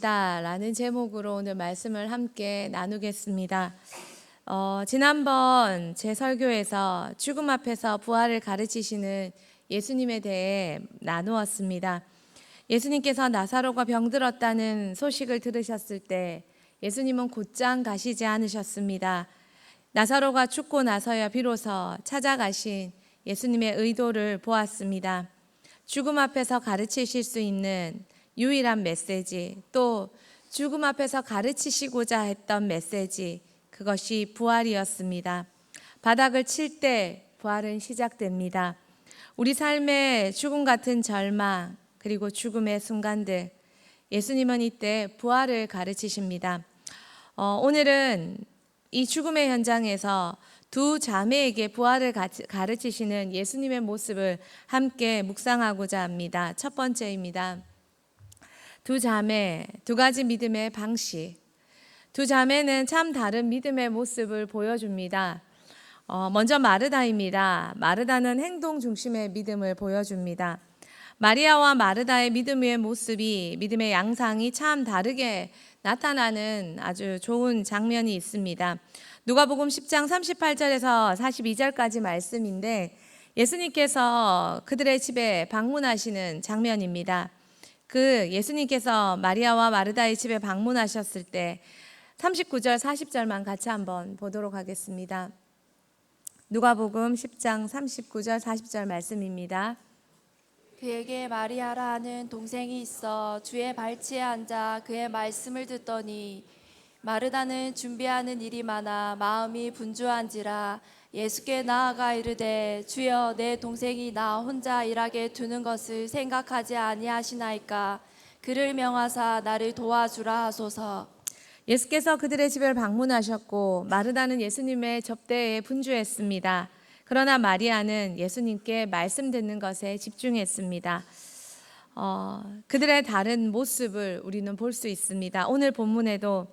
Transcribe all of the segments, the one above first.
라는 제목으로 오늘 말씀을 함께 나누겠습니다. 어, 지난번 제 설교에서 죽음 앞에서 부활을 가르치시는 예수님에 대해 나누었습니다. 예수님께서 나사로가 병들었다는 소식을 들으셨을 때 예수님은 곧장 가시지 않으셨습니다. 나사로가 죽고 나서야 비로소 찾아가신 예수님의 의도를 보았습니다. 죽음 앞에서 가르치실 수 있는 유일한 메시지, 또 죽음 앞에서 가르치시고자 했던 메시지, 그것이 부활이었습니다. 바닥을 칠 때 부활은 시작됩니다. 우리 삶의 죽음 같은 절망, 그리고 죽음의 순간들, 예수님은 이때 부활을 가르치십니다. 어, 오늘은 이 죽음의 현장에서 두 자매에게 부활을 가르치시는 예수님의 모습을 함께 묵상하고자 합니다. 첫 번째입니다. 두 자매, 두 가지 믿음의 방식. 두 자매는 참 다른 믿음의 모습을 보여줍니다. 어, 먼저 마르다입니다. 마르다는 행동 중심의 믿음을 보여줍니다. 마리아와 마르다의 믿음의 모습이 믿음의 양상이 참 다르게 나타나는 아주 좋은 장면이 있습니다. 누가복음 10장 38절에서 42절까지 말씀인데 예수님께서 그들의 집에 방문하시는 장면입니다. 그 예수님께서 마리아와 마르다의 집에 방문하셨을 때 39절 40절만 같이 한번 보도록 하겠습니다. 누가복음 10장 39절 40절 말씀입니다. 그에게 마리아라 하는 동생이 있어 주의 발치에 앉아 그의 말씀을 듣더니 마르다는 준비하는 일이 많아 마음이 분주한지라 예수께 나아가 이르되 주여 내 동생이 나 혼자 일하게 두는 것을 생각하지 아니하시나이까 그를 명하사 나를 도와주라 하소서 예수께서 그들의 집을 방문하셨고 마르다는 예수님의 접대에 분주했습니다. 그러나 마리아는 예수님께 말씀 듣는 것에 집중했습니다. 어, 그들의 다른 모습을 우리는 볼 수 있습니다. 오늘 본문에도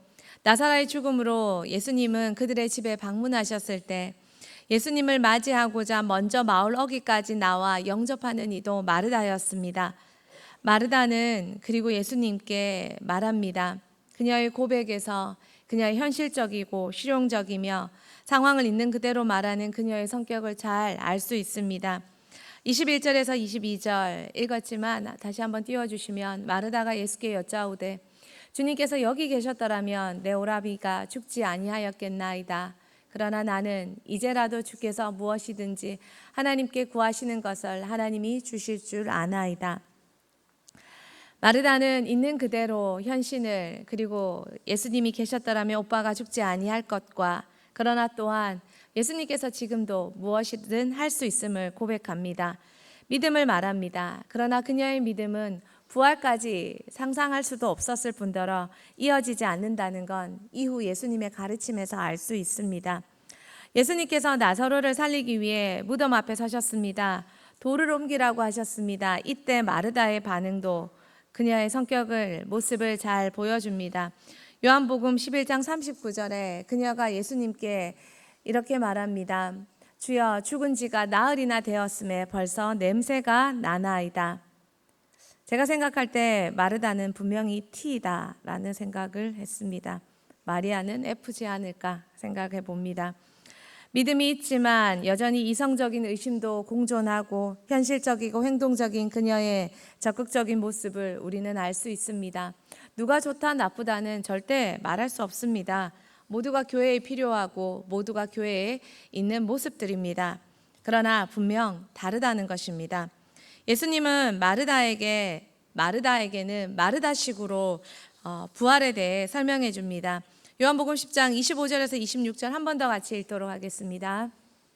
나사라의 죽음으로 예수님은 그들의 집에 방문하셨을 때 예수님을 맞이하고자 먼저 마을 어귀까지 나와 영접하는 이도 마르다였습니다. 마르다는 그리고 예수님께 말합니다. 그녀의 고백에서 그녀의 현실적이고 실용적이며 상황을 있는 그대로 말하는 그녀의 성격을 잘 알 수 있습니다. 21절에서 22절 읽었지만 다시 한번 띄워주시면 마르다가 예수께 여짜오되 주님께서 여기 계셨더라면 내 오라비가 죽지 아니하였겠나이다. 그러나 나는 이제라도 주께서 무엇이든지 하나님께 구하시는 것을 하나님이 주실 줄 아나이다. 마르다는 있는 그대로 현신을 그리고 예수님이 계셨더라면 오빠가 죽지 아니할 것과 그러나 또한 예수님께서 지금도 무엇이든 할 수 있음을 고백합니다. 믿음을 말합니다. 그러나 그녀의 믿음은 부활까지 상상할 수도 없었을 뿐더러 이어지지 않는다는 건 이후 예수님의 가르침에서 알 수 있습니다. 예수님께서 나사로를 살리기 위해 무덤 앞에 서셨습니다. 돌을 옮기라고 하셨습니다. 이때 마르다의 반응도 그녀의 성격을 모습을 잘 보여줍니다. 요한복음 11장 39절에 그녀가 예수님께 이렇게 말합니다. 주여 죽은 지가 나흘이나 되었음에 벌써 냄새가 나나이다. 제가 생각할 때 마르다는 분명히 T다라는 생각을 했습니다. 마리아는 F지 않을까 생각해 봅니다. 믿음이 있지만 여전히 이성적인 의심도 공존하고 현실적이고 행동적인 그녀의 적극적인 모습을 우리는 알 수 있습니다. 누가 좋다 나쁘다는 절대 말할 수 없습니다. 모두가 교회에 필요하고 모두가 교회에 있는 모습들입니다. 그러나 분명 다르다는 것입니다. 예수님은 마르다에게 마르다에게는 마르다식으로 어, 부활에 대해 설명해 줍니다. 요한복음 10장 25절에서 26절 한 번 더 같이 읽도록 하겠습니다.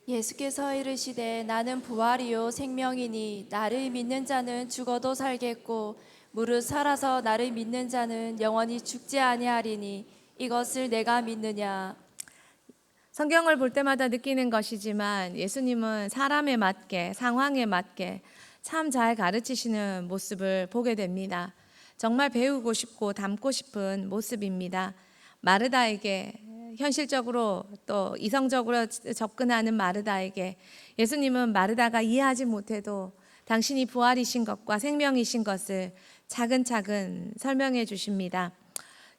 예수께서 이르시되 나는 부활이요 생명이니 나를 믿는 자는 죽어도 살겠고 무릇 살아서 나를 믿는 자는 영원히 죽지 아니하리니 이것을 내가 믿느냐 성경을 볼 때마다 느끼는 것이지만 예수님은 사람에 맞게 상황에 맞게 참 잘 가르치시는 모습을 보게 됩니다. 정말 배우고 싶고 닮고 싶은 모습입니다. 마르다에게 현실적으로 또 이성적으로 접근하는 마르다에게 예수님은 마르다가 이해하지 못해도 당신이 부활이신 것과 생명이신 것을 차근차근 설명해 주십니다.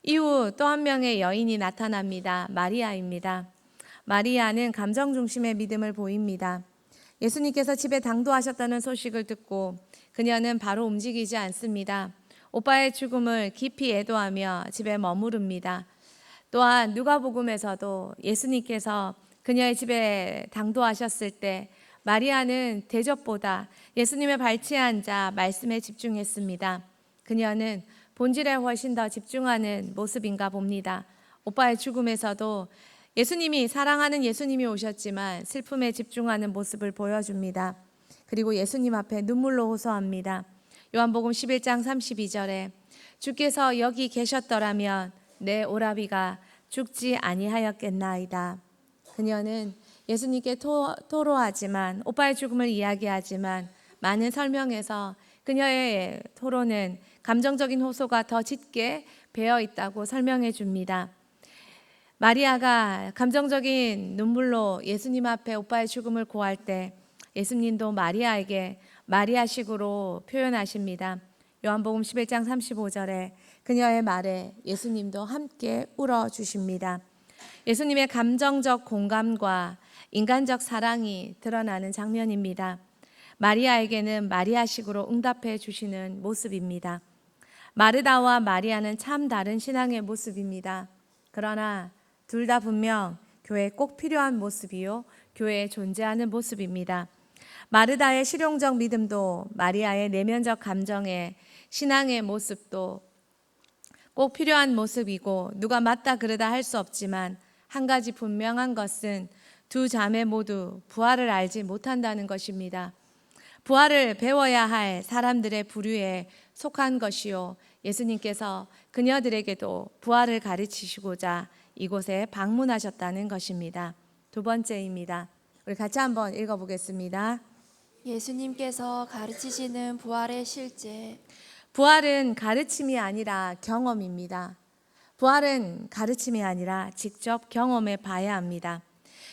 이후 또 한 명의 여인이 나타납니다. 마리아입니다. 마리아는 감정 중심의 믿음을 보입니다. 예수님께서 집에 당도하셨다는 소식을 듣고 그녀는 바로 움직이지 않습니다. 오빠의 죽음을 깊이 애도하며 집에 머무릅니다. 또한 누가복음에서도 예수님께서 그녀의 집에 당도하셨을 때 마리아는 대접보다 예수님의 발치에 앉아 말씀에 집중했습니다. 그녀는 본질에 훨씬 더 집중하는 모습인가 봅니다. 오빠의 죽음에서도 예수님이 사랑하는 예수님이 오셨지만 슬픔에 집중하는 모습을 보여줍니다. 그리고 예수님 앞에 눈물로 호소합니다. 요한복음 11장 32절에 주께서 여기 계셨더라면 내 오라비가 죽지 아니하였겠나이다. 그녀는 예수님께 토, 토로하지만 오빠의 죽음을 이야기하지만 많은 설명에서 그녀의 토로는 감정적인 호소가 더 짙게 배어 있다고 설명해 줍니다. 마리아가 감정적인 눈물로 예수님 앞에 오빠의 죽음을 고할 때 예수님도 마리아에게 마리아식으로 표현하십니다. 요한복음 11장 35절에 그녀의 말에 예수님도 함께 울어 주십니다. 예수님의 감정적 공감과 인간적 사랑이 드러나는 장면입니다. 마리아에게는 마리아식으로 응답해 주시는 모습입니다. 마르다와 마리아는 참 다른 신앙의 모습입니다. 그러나 둘 다 분명 교회에 꼭 필요한 모습이요. 교회에 존재하는 모습입니다. 마르다의 실용적 믿음도 마리아의 내면적 감정의 신앙의 모습도 꼭 필요한 모습이고 누가 맞다 그러다 할 수 없지만 한 가지 분명한 것은 두 자매 모두 부활을 알지 못한다는 것입니다. 부활을 배워야 할 사람들의 부류에 속한 것이요. 예수님께서 그녀들에게도 부활을 가르치시고자 이곳에 방문하셨다는 것입니다. 두 번째입니다. 우리 같이 한번 읽어보겠습니다. 예수님께서 가르치시는 부활의 실제. 부활은 가르침이 아니라 경험입니다. 부활은 가르침이 아니라 직접 경험해 봐야 합니다.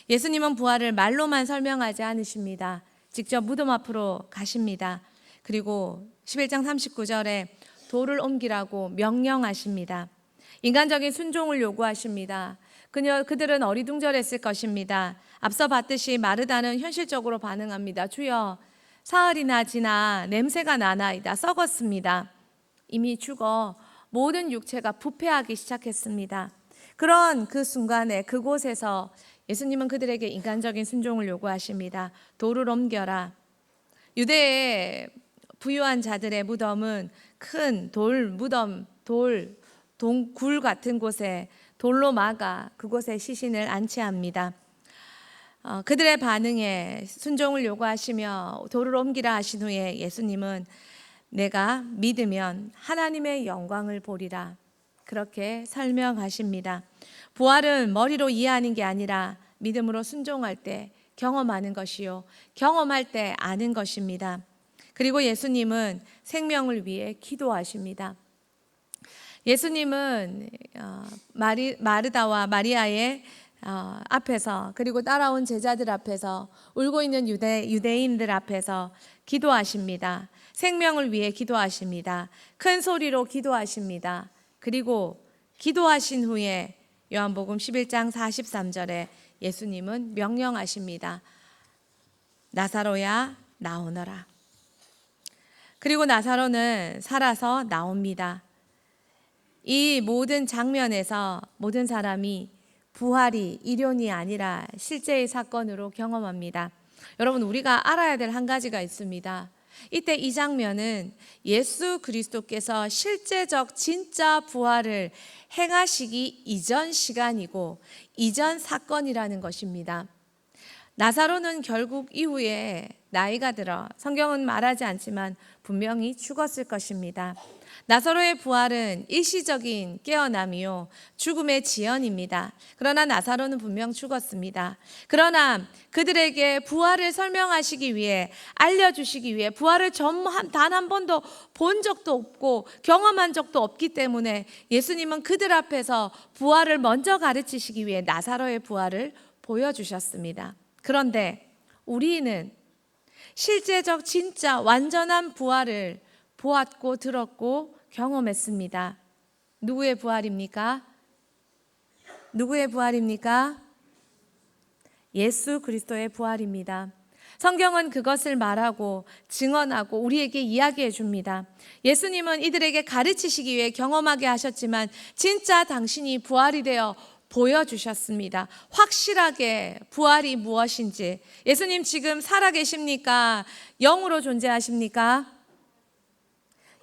예수님은 부활을 말로만 설명하지 않으십니다. 직접 무덤 앞으로 가십니다. 그리고 11장 39절에 돌을 옮기라고 명령하십니다. 인간적인 순종을 요구하십니다. 그녀 그들은 어리둥절했을 것입니다. 앞서 봤듯이 마르다는 현실적으로 반응합니다. 주여 사흘이나 지나 냄새가 나나이다 썩었습니다. 이미 죽어 모든 육체가 부패하기 시작했습니다. 그런 그 순간에 그곳에서 예수님은 그들에게 인간적인 순종을 요구하십니다. 돌을 옮겨라. 유대의 부유한 자들의 무덤은 큰 돌 무덤, 돌, 동굴 같은 곳에 돌로 막아 그곳에 시신을 안치합니다. 어, 그들의 반응에 순종을 요구하시며 돌을 옮기라 하신 후에 예수님은 내가 믿으면 하나님의 영광을 보리라. 그렇게 설명하십니다. 부활은 머리로 이해하는 게 아니라 믿음으로 순종할 때 경험하는 것이요. 경험할 때 아는 것입니다. 그리고 예수님은 생명을 위해 기도하십니다. 예수님은 어, 마리, 마르다와 마리아의 어, 앞에서 그리고 따라온 제자들 앞에서 울고 있는 유대, 유대인들 앞에서 기도하십니다. 생명을 위해 기도하십니다. 큰 소리로 기도하십니다. 그리고 기도하신 후에 요한복음 11장 43절에 예수님은 명령하십니다. 나사로야 나오너라. 그리고 나사로는 살아서 나옵니다. 이 모든 장면에서 모든 사람이 부활이 일용이 아니라 실제의 사건으로 경험합니다. 여러분 우리가 알아야 될 한 가지가 있습니다. 이때 이 장면은 예수 그리스도께서 실제적 진짜 부활을 행하시기 이전 시간이고 이전 사건이라는 것입니다. 나사로는 결국 이후에 나이가 들어 성경은 말하지 않지만 분명히 죽었을 것입니다. 나사로의 부활은 일시적인 깨어남이요 죽음의 지연입니다. 그러나 나사로는 분명 죽었습니다. 그러나 그들에게 부활을 설명하시기 위해 알려주시기 위해 부활을 단 한 번도 본 적도 없고 경험한 적도 없기 때문에 예수님은 그들 앞에서 부활을 먼저 가르치시기 위해 나사로의 부활을 보여주셨습니다. 그런데 우리는 실제적 진짜 완전한 부활을 보았고 들었고 경험했습니다. 누구의 부활입니까? 누구의 부활입니까? 예수 그리스도의 부활입니다. 성경은 그것을 말하고 증언하고 우리에게 이야기해 줍니다. 예수님은 이들에게 가르치시기 위해 경험하게 하셨지만 진짜 당신이 부활이 되어 보여주셨습니다. 확실하게 부활이 무엇인지. 예수님 지금 살아 계십니까? 영으로 존재하십니까?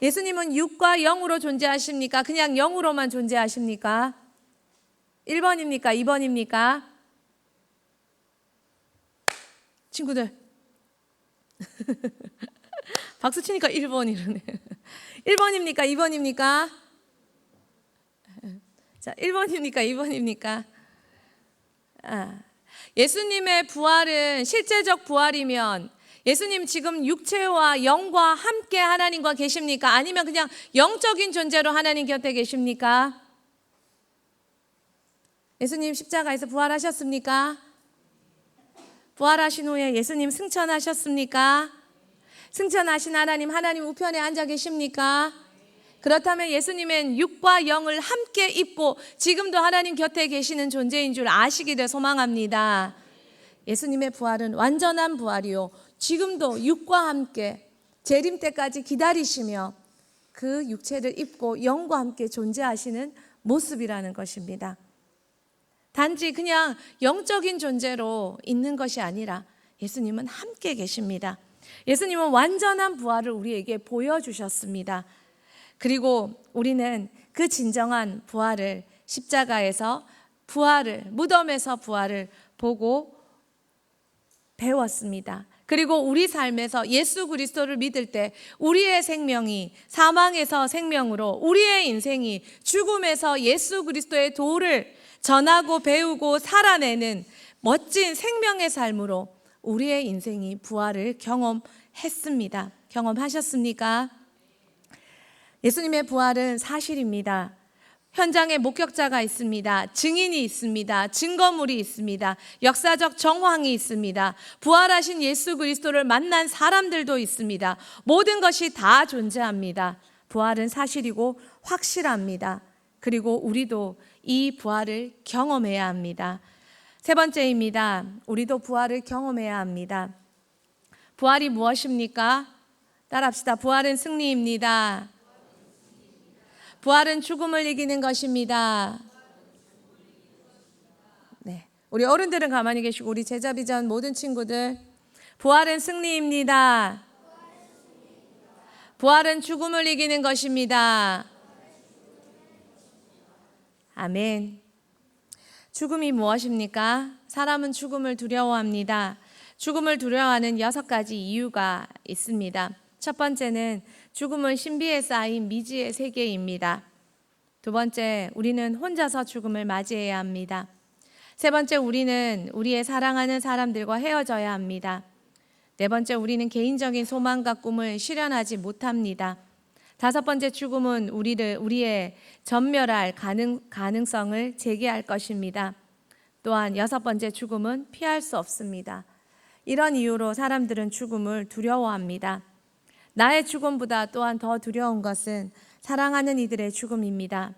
예수님은 육과 영으로 존재하십니까? 그냥 영으로만 존재하십니까? 1번입니까? 2번입니까? 친구들. 박수 치니까 1번 이러네. 1번입니까? 2번입니까? 자, 1번입니까? 2번입니까? 아, 예수님의 부활은 실제적 부활이면 예수님 지금 육체와 영과 함께 하나님과 계십니까? 아니면 그냥 영적인 존재로 하나님 곁에 계십니까? 예수님 십자가에서 부활하셨습니까? 부활하신 후에 예수님 승천하셨습니까? 승천하신 하나님, 하나님 우편에 앉아 계십니까? 그렇다면 예수님은 육과 영을 함께 입고 지금도 하나님 곁에 계시는 존재인 줄 아시기를 소망합니다. 예수님의 부활은 완전한 부활이요. 지금도 육과 함께 재림 때까지 기다리시며 그 육체를 입고 영과 함께 존재하시는 모습이라는 것입니다. 단지 그냥 영적인 존재로 있는 것이 아니라 예수님은 함께 계십니다. 예수님은 완전한 부활을 우리에게 보여주셨습니다. 그리고 우리는 그 진정한 부활을 십자가에서 부활을 무덤에서 부활을 보고 배웠습니다. 그리고 우리 삶에서 예수 그리스도를 믿을 때 우리의 생명이 사망에서 생명으로 우리의 인생이 죽음에서 예수 그리스도의 도를 전하고 배우고 살아내는 멋진 생명의 삶으로 우리의 인생이 부활을 경험했습니다. 경험하셨습니까? 예수님의 부활은 사실입니다. 현장에 목격자가 있습니다. 증인이 있습니다. 증거물이 있습니다. 역사적 정황이 있습니다. 부활하신 예수 그리스도를 만난 사람들도 있습니다. 모든 것이 다 존재합니다. 부활은 사실이고 확실합니다. 그리고 우리도 이 부활을 경험해야 합니다. 세 번째입니다. 우리도 부활을 경험해야 합니다. 부활이 무엇입니까? 따라합시다. 부활은 승리입니다. 부활은 죽음을 이기는 것입니다. 네. 우리 어른들은 가만히 계시고 우리 제자 비전 모든 친구들 부활은 승리입니다. 부활은 죽음을 이기는 것입니다. 아멘. 죽음이 무엇입니까? 사람은 죽음을 두려워합니다. 죽음을 두려워하는 여섯 가지 이유가 있습니다. 첫 번째는 죽음은 신비에 쌓인 미지의 세계입니다. 두 번째, 우리는 혼자서 죽음을 맞이해야 합니다. 세 번째, 우리는 우리의 사랑하는 사람들과 헤어져야 합니다. 네 번째, 우리는 개인적인 소망과 꿈을 실현하지 못합니다. 다섯 번째, 죽음은 우리를 우리의 전멸할 가능, 가능성을 제기할 것입니다. 또한 여섯 번째, 죽음은 피할 수 없습니다. 이런 이유로 사람들은 죽음을 두려워합니다. 나의 죽음보다 또한 더 두려운 것은 사랑하는 이들의 죽음입니다.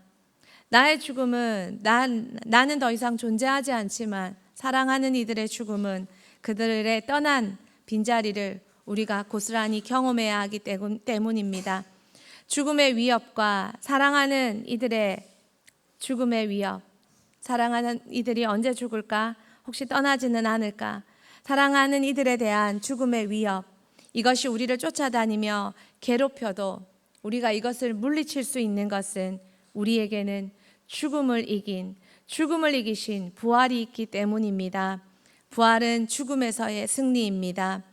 나의 죽음은 난, 나는 더 이상 존재하지 않지만 사랑하는 이들의 죽음은 그들의 떠난 빈자리를 우리가 고스란히 경험해야 하기 때문입니다. 죽음의 위협과 사랑하는 이들의 죽음의 위협, 사랑하는 이들이 언제 죽을까? 혹시 떠나지는 않을까? 사랑하는 이들에 대한 죽음의 위협, 이것이 우리를 쫓아다니며 괴롭혀도 우리가 이것을 물리칠 수 있는 것은 우리에게는 죽음을 이긴 죽음을 이기신 부활이 있기 때문입니다. 부활은 죽음에서의 승리입니다.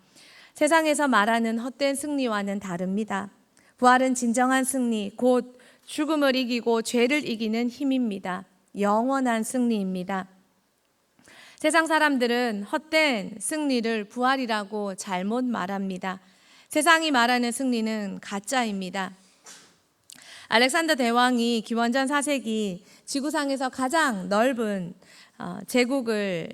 세상에서 말하는 헛된 승리와는 다릅니다. 부활은 진정한 승리, 곧 죽음을 이기고 죄를 이기는 힘입니다. 영원한 승리입니다. 세상 사람들은 헛된 승리를 부활이라고 잘못 말합니다. 세상이 말하는 승리는 가짜입니다. 알렉산더 대왕이 기원전 4세기 지구상에서 가장 넓은 어, 제국을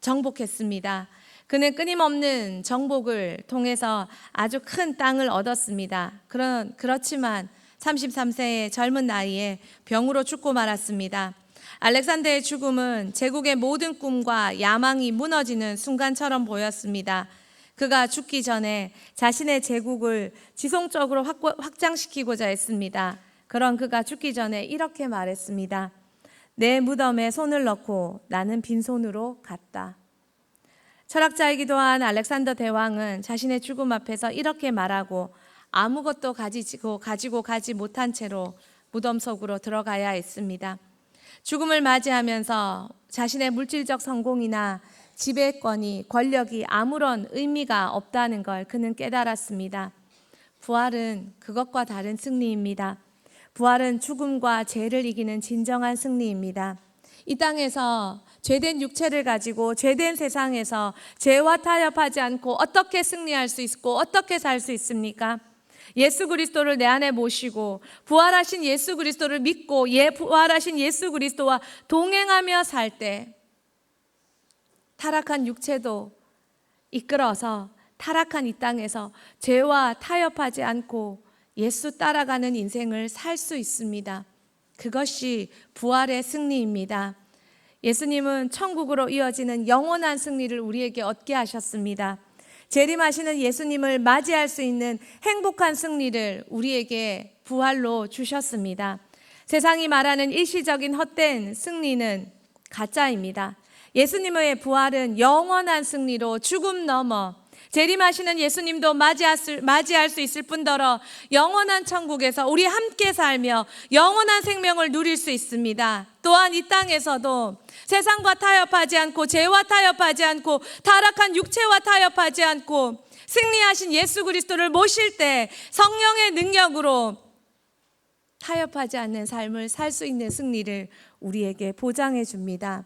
정복했습니다. 그는 끊임없는 정복을 통해서 아주 큰 땅을 얻었습니다. 그런 그렇지만 33세의 젊은 나이에 병으로 죽고 말았습니다. 알렉산더의 죽음은 제국의 모든 꿈과 야망이 무너지는 순간처럼 보였습니다. 그가 죽기 전에 자신의 제국을 지속적으로 확- 확장시키고자 했습니다. 그런 그가 죽기 전에 이렇게 말했습니다. 내 무덤에 손을 넣고 나는 빈손으로 갔다. 철학자이기도 한 알렉산더 대왕은 자신의 죽음 앞에서 이렇게 말하고 아무것도 가지고 가지 못한 채로 무덤 속으로 들어가야 했습니다. 죽음을 맞이하면서 자신의 물질적 성공이나 지배권이 권력이 아무런 의미가 없다는 걸 그는 깨달았습니다. 부활은 그것과 다른 승리입니다. 부활은 죽음과 죄를 이기는 진정한 승리입니다. 이 땅에서 죄된 육체를 가지고 죄된 세상에서 죄와 타협하지 않고 어떻게 승리할 수 있고 어떻게 살 수 있습니까? 예수 그리스도를 내 안에 모시고 부활하신 예수 그리스도를 믿고 예 부활하신 예수 그리스도와 동행하며 살 때 타락한 육체도 이끌어서 타락한 이 땅에서 죄와 타협하지 않고 예수 따라가는 인생을 살 수 있습니다. 그것이 부활의 승리입니다. 예수님은 천국으로 이어지는 영원한 승리를 우리에게 얻게 하셨습니다. 재림하시는 예수님을 맞이할 수 있는 행복한 승리를 우리에게 부활로 주셨습니다. 세상이 말하는 일시적인 헛된 승리는 가짜입니다. 예수님의 부활은 영원한 승리로 죽음 넘어 재림하시는 예수님도 맞이할 수, 있을 뿐더러 영원한 천국에서 우리 함께 살며 영원한 생명을 누릴 수 있습니다. 또한 이 땅에서도 세상과 타협하지 않고 죄와 타협하지 않고 타락한 육체와 타협하지 않고 승리하신 예수 그리스도를 모실 때 성령의 능력으로 타협하지 않는 삶을 살 수 있는 승리를 우리에게 보장해 줍니다.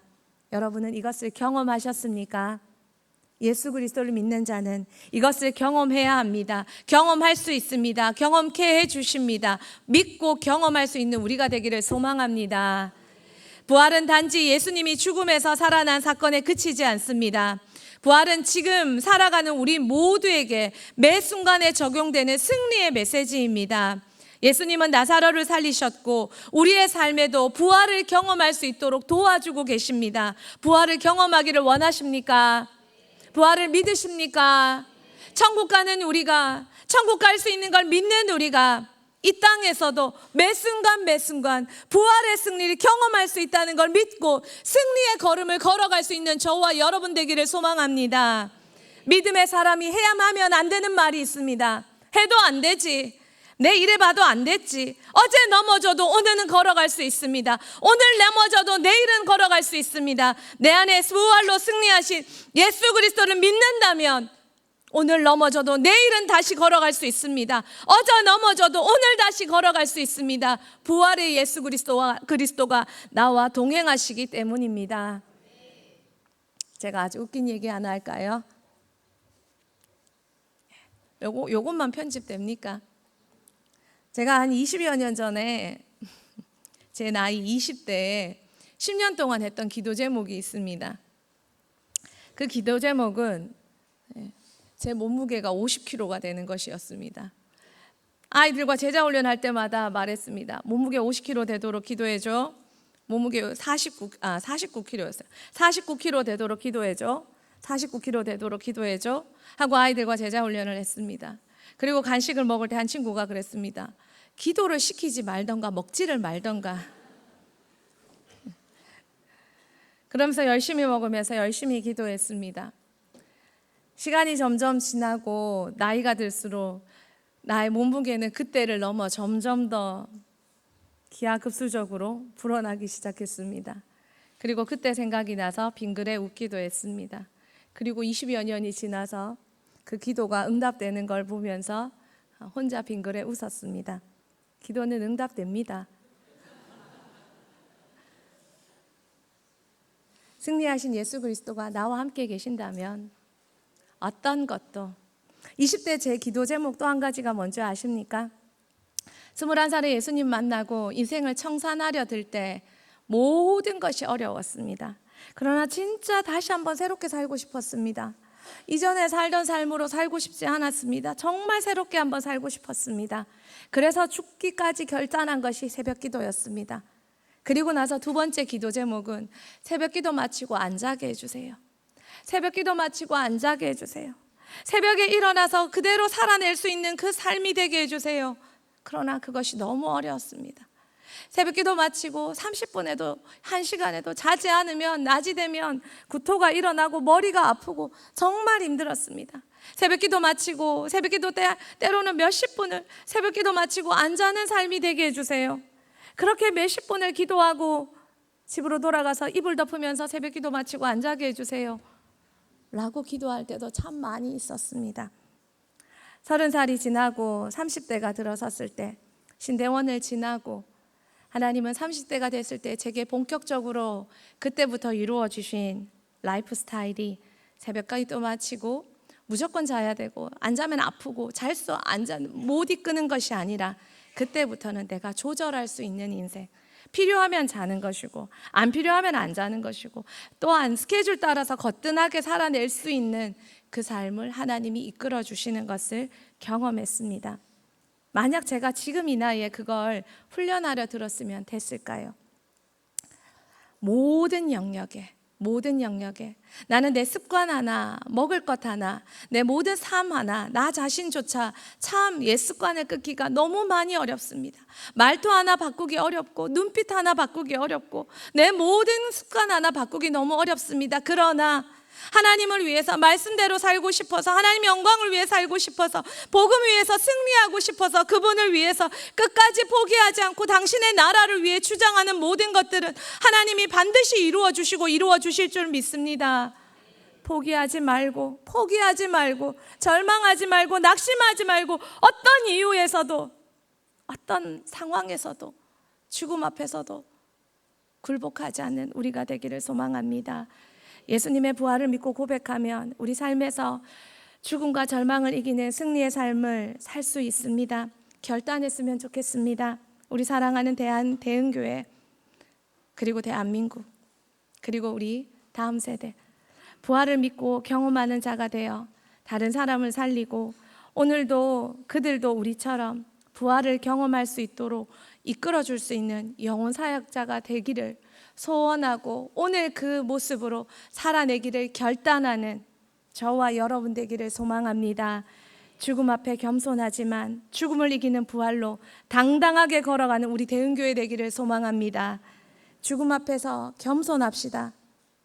여러분은 이것을 경험하셨습니까? 예수 그리스도를 믿는 자는 이것을 경험해야 합니다. 경험할 수 있습니다. 경험케 해 주십니다. 믿고 경험할 수 있는 우리가 되기를 소망합니다. 부활은 단지 예수님이 죽음에서 살아난 사건에 그치지 않습니다. 부활은 지금 살아가는 우리 모두에게 매 순간에 적용되는 승리의 메시지입니다. 예수님은 나사로를 살리셨고 우리의 삶에도 부활을 경험할 수 있도록 도와주고 계십니다. 부활을 경험하기를 원하십니까? 부활을 믿으십니까? 천국 가는 우리가 천국 갈 수 있는 걸 믿는 우리가 이 땅에서도 매 순간 매 순간 부활의 승리를 경험할 수 있다는 걸 믿고 승리의 걸음을 걸어갈 수 있는 저와 여러분 되기를 소망합니다. 믿음의 사람이 해야만 안 되는 말이 있습니다. 해도 안 되지. 내 이래 봐도 안 됐지. 어제 넘어져도 오늘은 걸어갈 수 있습니다. 오늘 넘어져도 내일은 걸어갈 수 있습니다. 내 안에 부활로 승리하신 예수 그리스도를 믿는다면 오늘 넘어져도 내일은 다시 걸어갈 수 있습니다. 어제 넘어져도 오늘 다시 걸어갈 수 있습니다. 부활의 예수 그리스도와 그리스도가 나와 동행하시기 때문입니다. 제가 아주 웃긴 얘기 하나 할까요? 요거 요것만 편집됩니까? 제가 한 20여 년 전에 제 나이 20대에 10년 동안 했던 기도 제목이 있습니다. 그 기도 제목은 예, 제 몸무게가 50kg가 되는 것이었습니다. 아이들과 제자 훈련할 때마다 말했습니다. 몸무게 50kg 되도록 기도해 줘. 몸무게 49 아, 49kg였어요. 49kg 되도록 기도해 줘. 49kg 되도록 기도해 줘. 하고 아이들과 제자 훈련을 했습니다. 그리고 간식을 먹을 때 한 친구가 그랬습니다. 기도를 시키지 말던가 먹지를 말던가. 그러면서 열심히 먹으면서 열심히 기도했습니다. 시간이 점점 지나고 나이가 들수록 나의 몸무게는 그때를 넘어 점점 더 기하급수적으로 불어나기 시작했습니다. 그리고 그때 생각이 나서 빙글에 웃기도 했습니다. 그리고 20여 년이 지나서 그 기도가 응답되는 걸 보면서 혼자 빙글에 웃었습니다. 기도는 응답됩니다. 승리하신 예수 그리스도가 나와 함께 계신다면 어떤 것도 20대 제 기도 제목 또 한 가지가 뭔지 아십니까? 21살에 예수님 만나고 인생을 청산하려 들 때 모든 것이 어려웠습니다. 그러나 진짜 다시 한번 새롭게 살고 싶었습니다. 이전에 살던 삶으로 살고 싶지 않았습니다. 정말 새롭게 한번 살고 싶었습니다. 그래서 죽기까지 결단한 것이 새벽 기도였습니다. 그리고 나서 두 번째 기도 제목은 새벽 기도 마치고 안 자게 해주세요. 새벽 기도 마치고 안 자게 해주세요. 새벽에 일어나서 그대로 살아낼 수 있는 그 삶이 되게 해주세요. 그러나 그것이 너무 어려웠습니다. 새벽 기도 마치고 30분에도 1시간에도 자지 않으면 낮이 되면 구토가 일어나고 머리가 아프고 정말 힘들었습니다. 새벽 기도 마치고 새벽 기도 때 때로는 몇십 분을 새벽 기도 마치고 안 자는 삶이 되게 해주세요. 그렇게 몇십 분을 기도하고 집으로 돌아가서 이불 덮으면서 새벽 기도 마치고 안 자게 해주세요. 라고 기도할 때도 참 많이 있었습니다. 서른 살이 지나고 30대가 들어섰을 때 신대원을 지나고 하나님은 30대가 됐을 때 제게 본격적으로 그때부터 이루어 주신 라이프 스타일이 새벽 까지 또 마치고 무조건 자야 되고 안 자면 아프고 잘 수 안자못 이끄는 것이 아니라 그때부터는 내가 조절할 수 있는 인생 필요하면 자는 것이고 안 필요하면 안 자는 것이고 또한 스케줄 따라서 거뜬하게 살아낼 수 있는 그 삶을 하나님이 이끌어 주시는 것을 경험했습니다. 만약 제가 지금 이 나이에 그걸 훈련하려 들었으면 됐을까요? 모든 영역에 모든 영역에 나는 내 습관 하나, 먹을 것 하나, 내 모든 삶 하나, 나 자신조차 참 옛 습관을 끊기가 너무 많이 어렵습니다. 말투 하나 바꾸기 어렵고, 눈빛 하나 바꾸기 어렵고, 내 모든 습관 하나 바꾸기 너무 어렵습니다. 그러나 하나님을 위해서 말씀대로 살고 싶어서 하나님 영광을 위해 살고 싶어서 복음 위해서 승리하고 싶어서 그분을 위해서 끝까지 포기하지 않고 당신의 나라를 위해 주장하는 모든 것들은 하나님이 반드시 이루어 주시고 이루어 주실 줄 믿습니다. 포기하지 말고 포기하지 말고 절망하지 말고 낙심하지 말고 어떤 이유에서도 어떤 상황에서도 죽음 앞에서도 굴복하지 않는 우리가 되기를 소망합니다. 예수님의 부활을 믿고 고백하면 우리 삶에서 죽음과 절망을 이기는 승리의 삶을 살 수 있습니다. 결단했으면 좋겠습니다. 우리 사랑하는 대한 대흥교회 그리고 대한민국 그리고 우리 다음 세대 부활을 믿고 경험하는 자가 되어 다른 사람을 살리고 오늘도 그들도 우리처럼 부활을 경험할 수 있도록 이끌어 줄 수 있는 영혼 사역자가 되기를 소원하고 오늘 그 모습으로 살아내기를 결단하는 저와 여러분 되기를 소망합니다. 죽음 앞에 겸손하지만 죽음을 이기는 부활로 당당하게 걸어가는 우리 대흥교회 되기를 소망합니다. 죽음 앞에서 겸손합시다.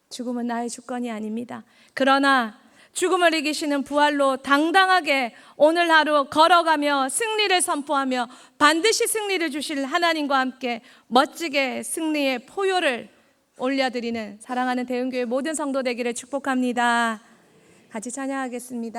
죽음은 나의 주권이 아닙니다. 그러나 죽음을 이기시는 부활로 당당하게 오늘 하루 걸어가며 승리를 선포하며 반드시 승리를 주실 하나님과 함께 멋지게 승리의 포효를 올려드리는 사랑하는 대흥교회 모든 성도 되기를 축복합니다. 같이 찬양하겠습니다.